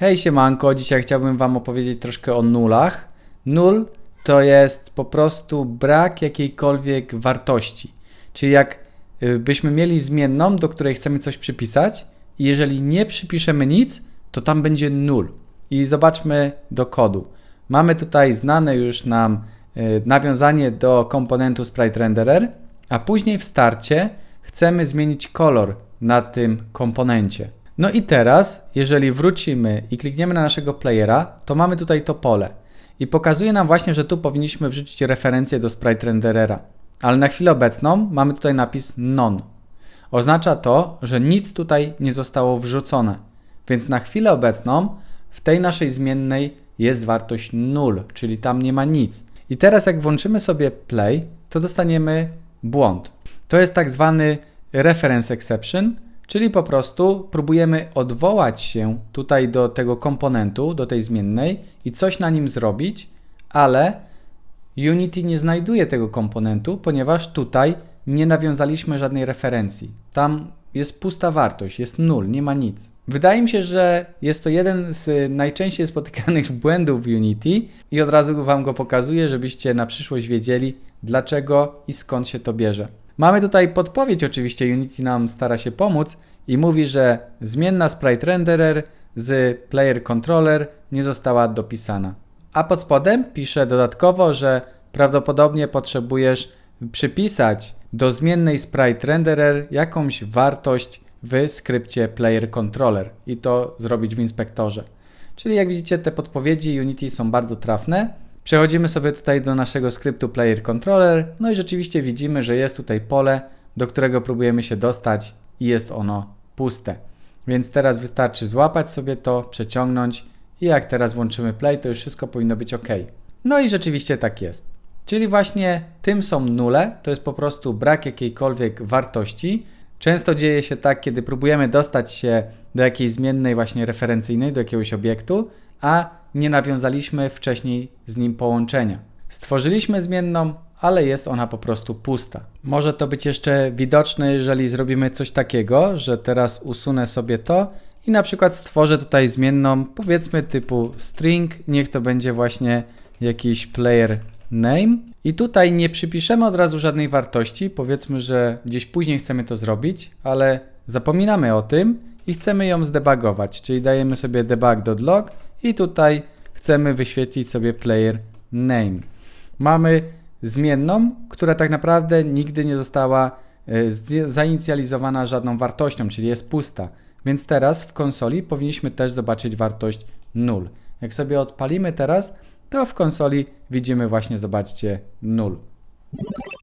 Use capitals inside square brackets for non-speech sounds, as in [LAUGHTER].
Hej siemanko, dzisiaj chciałbym Wam opowiedzieć troszkę o nulach. Nul to jest po prostu brak jakiejkolwiek wartości. Czyli jak y, byśmy mieli zmienną, do której chcemy coś przypisać i jeżeli nie przypiszemy nic, to tam będzie nul. I zobaczmy do kodu. Mamy tutaj znane już nam y, nawiązanie do komponentu Sprite Renderer, a później w starcie chcemy zmienić kolor na tym komponencie. No i teraz, jeżeli wrócimy i klikniemy na naszego playera, to mamy tutaj to pole. I pokazuje nam właśnie, że tu powinniśmy wrzucić referencję do Sprite Renderera. Ale na chwilę obecną mamy tutaj napis None. Oznacza to, że nic tutaj nie zostało wrzucone. Więc na chwilę obecną w tej naszej zmiennej jest wartość 0, czyli tam nie ma nic. I teraz jak włączymy sobie play, to dostaniemy błąd. To jest tak zwany reference exception, czyli po prostu próbujemy odwołać się tutaj do tego komponentu, do tej zmiennej i coś na nim zrobić, ale Unity nie znajduje tego komponentu, ponieważ tutaj nie nawiązaliśmy żadnej referencji. Tam jest pusta wartość, jest nul, nie ma nic. Wydaje mi się, że jest to jeden z najczęściej spotykanych [LAUGHS] błędów w Unity i od razu Wam go pokazuję, żebyście na przyszłość wiedzieli, dlaczego i skąd się to bierze. Mamy tutaj podpowiedź, oczywiście Unity nam stara się pomóc i mówi, że zmienna sprite renderer z player controller nie została dopisana. A pod spodem pisze dodatkowo, że prawdopodobnie potrzebujesz przypisać do zmiennej sprite renderer jakąś wartość w skrypcie player controller i to zrobić w inspektorze. Czyli jak widzicie te podpowiedzi Unity są bardzo trafne. Przechodzimy sobie tutaj do naszego skryptu player controller, no i rzeczywiście widzimy, że jest tutaj pole, do którego próbujemy się dostać i jest ono puste. Więc teraz wystarczy złapać sobie to, przeciągnąć i jak teraz włączymy play, to już wszystko powinno być ok. No i rzeczywiście tak jest. Czyli właśnie tym są nule, to jest po prostu brak jakiejkolwiek wartości. Często dzieje się tak, kiedy próbujemy dostać się do jakiejś zmiennej właśnie referencyjnej, do jakiegoś obiektu, a nie nawiązaliśmy wcześniej z nim połączenia. Stworzyliśmy zmienną, ale jest ona po prostu pusta. Może to być jeszcze widoczne, jeżeli zrobimy coś takiego, że teraz usunę sobie to i na przykład stworzę tutaj zmienną, powiedzmy typu string, niech to będzie właśnie jakiś player name. I tutaj nie przypiszemy od razu żadnej wartości, powiedzmy, że gdzieś później chcemy to zrobić, ale zapominamy o tym i chcemy ją zdebugować, czyli dajemy sobie debug.log i tutaj chcemy wyświetlić sobie player name. Mamy zmienną, która tak naprawdę nigdy nie została e, zainicjalizowana żadną wartością, czyli jest pusta. Więc teraz w konsoli powinniśmy też zobaczyć wartość 0. Jak sobie odpalimy teraz, to w konsoli widzimy właśnie, zobaczcie, 0.